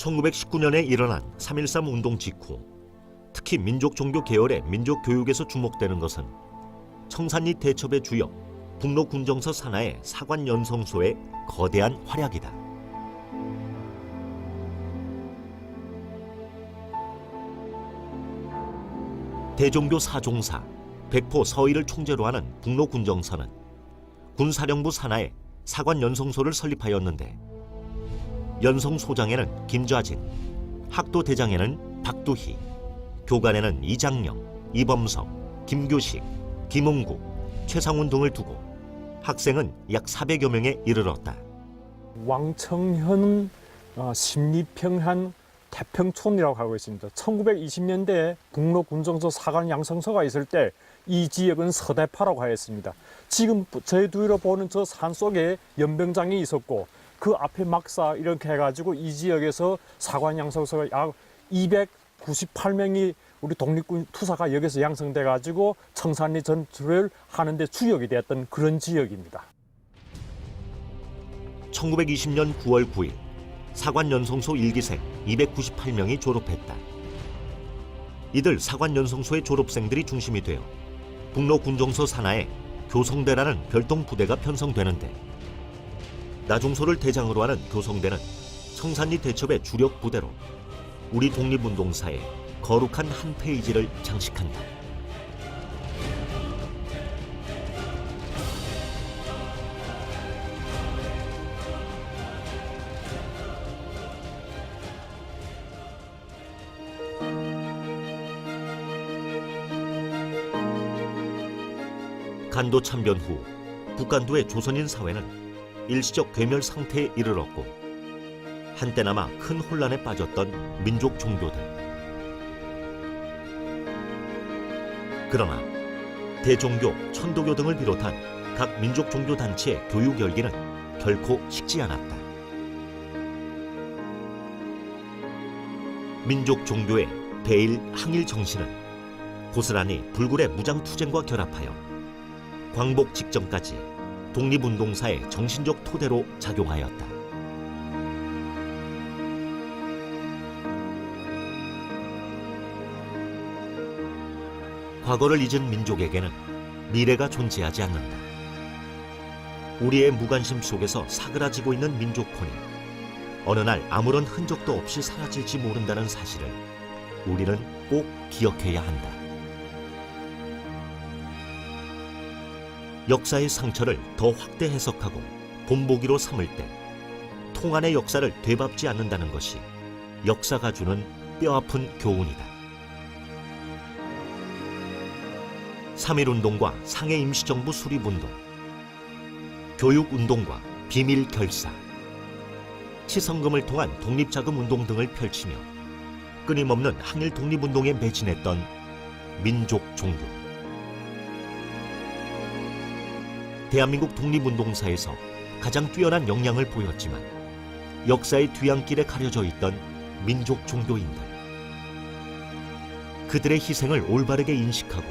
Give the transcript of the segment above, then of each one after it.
1919년에 일어난 3.13 운동 직후 특히 민족 종교 계열의 민족 교육에서 주목되는 것은 청산리 대첩의 주역 북로 군정서 산하의 사관 연성소의 거대한 활약이다. 대종교 사종사 백포 서의를 총재로 하는 북로 군정서는 군사령부 산하에 사관 연성소를 설립하였는데 연성 소장에는 김좌진, 학도 대장에는 박두희, 교관에는 이장영, 이범석, 김교식, 김홍구, 최상훈 등을 두고 학생은 약 400여 명에 이르렀다. 왕청현 어, 심리평한 태평촌이라고 하고 있습니다. 1920년대에 북로 군정서 사관 양성소가 있을 때 이 지역은 서대파라고 하였습니다. 지금 저희 뒤로 보는 저 산 속에 연병장이 있었고 그 앞에 막사 이렇게 해가지고 이 지역에서 사관 양성소가 약 298명이 우리 독립군 투사가 여기서 양성돼 가지고 청산리 전투를 하는데 주역이 되었던 그런 지역입니다. 1920년 9월 9일 사관 연성소 1기생 298명이 졸업했다. 이들 사관 연성소의 졸업생들이 중심이 되어 북로 군정서 산하에 교성대라는 별동 부대가 편성되는데 나중소를 대장으로 하는 교성대는 청산리 대첩의 주력 부대로 우리 독립운동사의 거룩한 한 페이지를 장식한다. 간도 참변 후 북간도의 조선인 사회는 일시적 괴멸 상태에 이르렀고 한때나마 큰 혼란에 빠졌던 민족 종교들. 그러나 대종교, 천도교 등을 비롯한 각 민족 종교 단체의 교육 열기는 결코 식지 않았다. 민족 종교의 대일 항일 정신은 고스란히 불굴의 무장 투쟁과 결합하여 광복 직전까지 독립운동사의 정신적 토대로 작용하였다. 과거를 잊은 민족에게는 미래가 존재하지 않는다. 우리의 무관심 속에서 사그라지고 있는 민족혼이 어느 날 아무런 흔적도 없이 사라질지 모른다는 사실을 우리는 꼭 기억해야 한다. 역사의 상처를 더 확대 해석하고 본보기로 삼을 때 통안의 역사를 되밟지 않는다는 것이 역사가 주는 뼈아픈 교훈이다. 3.1운동과 상해 임시정부 수립운동, 교육운동과 비밀 결사, 치성금을 통한 독립자금 운동 등을 펼치며 끊임없는 항일 독립운동에 매진했던 민족 종교. 대한민국 독립운동사에서 가장 뛰어난 역량을 보였지만 역사의 뒤안길에 가려져 있던 민족 종교인들. 그들의 희생을 올바르게 인식하고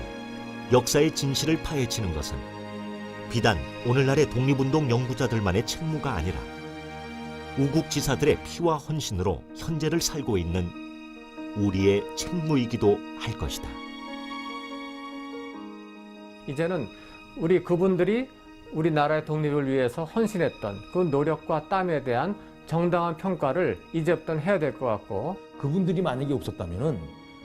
역사의 진실을 파헤치는 것은 비단 오늘날의 독립운동 연구자들만의 책무가 아니라 우국지사들의 피와 헌신으로 현재를 살고 있는 우리의 책무이기도 할 것이다. 이제는 우리 그분들이 우리나라의 독립을 위해서 헌신했던 그 노력과 땀에 대한 정당한 평가를 이제부터는 해야 될 것 같고 그분들이 만약에 없었다면은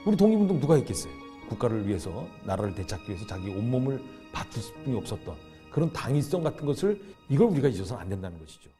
우리 독립운동 누가 했겠어요? 국가를 위해서 나라를 되찾기 위해서 자기 온몸을 바칠 수뿐이 없었던 그런 당위성 같은 것을 이걸 우리가 잊어서는 안 된다는 것이죠.